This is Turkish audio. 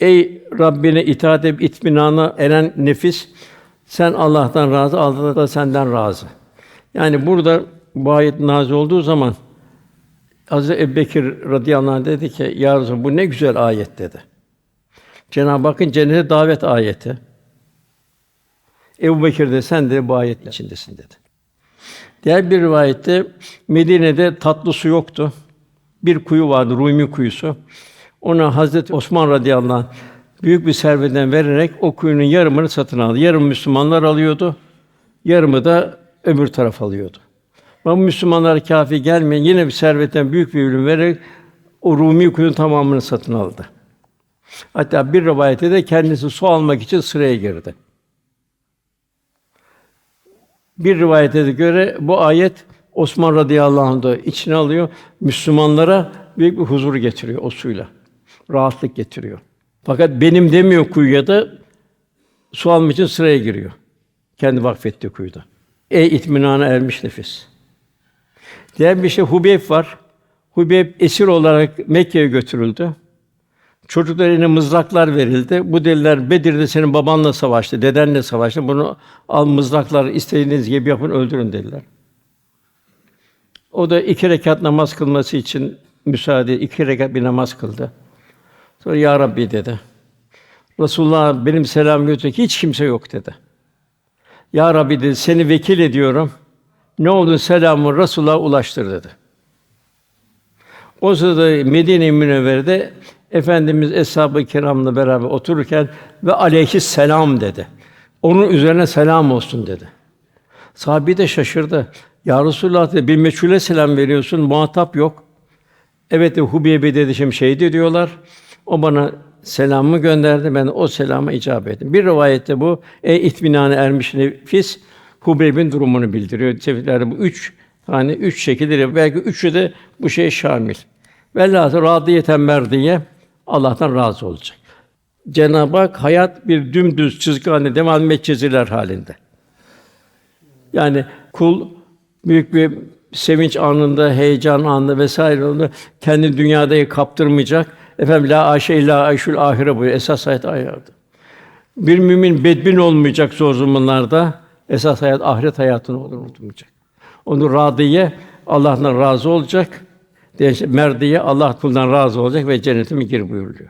Ey Rabbine itaat edip itminana eren nefis sen Allah'tan razı, Allah da senden razı. Yani burada bu ayet nazil olduğu zaman Hazreti Ebubekir radıyallahu anh dedi ki ya Resulallah, bu ne güzel ayet dedi. Cenab-ı Hakk'ın cennete davet ayeti. Ebu Bekir de sen de bu ayet içindesin dedi. Diğer bir rivayette Medine'de tatlı su yoktu. Bir kuyu vardı, Rumi kuyusu. Ona Hazreti Osman radıyallahu anh büyük bir servetten vererek o kuyunun yarımını satın aldı. Yarım Müslümanlar alıyordu, yarımı da öbür taraf alıyordu. Ama Müslümanlar kafi gelmeyin yine bir servetten büyük bir ürün vererek o Rumi kuyunun tamamını satın aldı. Hatta bir rivayette de kendisi su almak için sıraya girdi. Bir rivayete göre bu ayet Osman radıyallahu anh da içine alıyor. Müslümanlara büyük bir huzur getiriyor o suyla. Rahatlık getiriyor. Fakat benim demiyor kuyuya da su almak için sıraya giriyor. Kendi vakfettiği kuyuda. Ey itminana ermiş nefis. Diğer bir şey Hubeyb var. Hubeyb esir olarak Mekke'ye götürüldü. Çocuklar eline mızraklar verildi. Bu dediler Bedir'de senin babanla savaştı, dedenle savaştı. Bunu al mızraklar istediğiniz gibi yapın öldürün dediler. O da iki rekat namaz kılması için müsaade, iki rekat bir namaz kıldı. Sonra ya Rabbi dedi. Resulullah benim selam götürecek hiç kimse yok dedi. Ya Rabbi dedi seni vekil ediyorum. Ne oldu selamı Resulullah'a ulaştır dedi. O sırada Medine-i Münevvere'de Efendimiz eshab-ı kiramla beraber otururken ve aleyhis selam dedi. Onun üzerine selam olsun dedi. Sahabi de şaşırdı. Ya Resulullah dedi, bir meçhule selam veriyorsun, muhatap yok. Evet de Hubeybe dedi şimdi şehit diyorlar. O bana selamımı gönderdi. Ben o selama icabet ettim. Bir rivayette bu ey itminane ermiş nefis Hubeyb'in durumunu bildiriyor. Tefsirlerde bu üç tane üç şekilde belki üçü de bu şey şamil. Velhâsıl radiyeten merdiye Allah'tan razı olacak. Cenab-ı Hak hayat bir dümdüz çizgi halinde devam çiziler halinde. Yani kul büyük bir sevinç anında, heyecan anında vesaire onu kendi dünyadayı kaptırmayacak. Efendim la aşe illa ayşul ahire buyuruyor. Esas hayat ahirette. Bir mümin bedbin olmayacak zor zamanlarda. Esas hayat ahiret hayatını olur unutmayacak. Onu radiye Allah'tan razı olacak. Merdiye Allah kuldan razı olacak ve cennete mi gir buyuruluyor.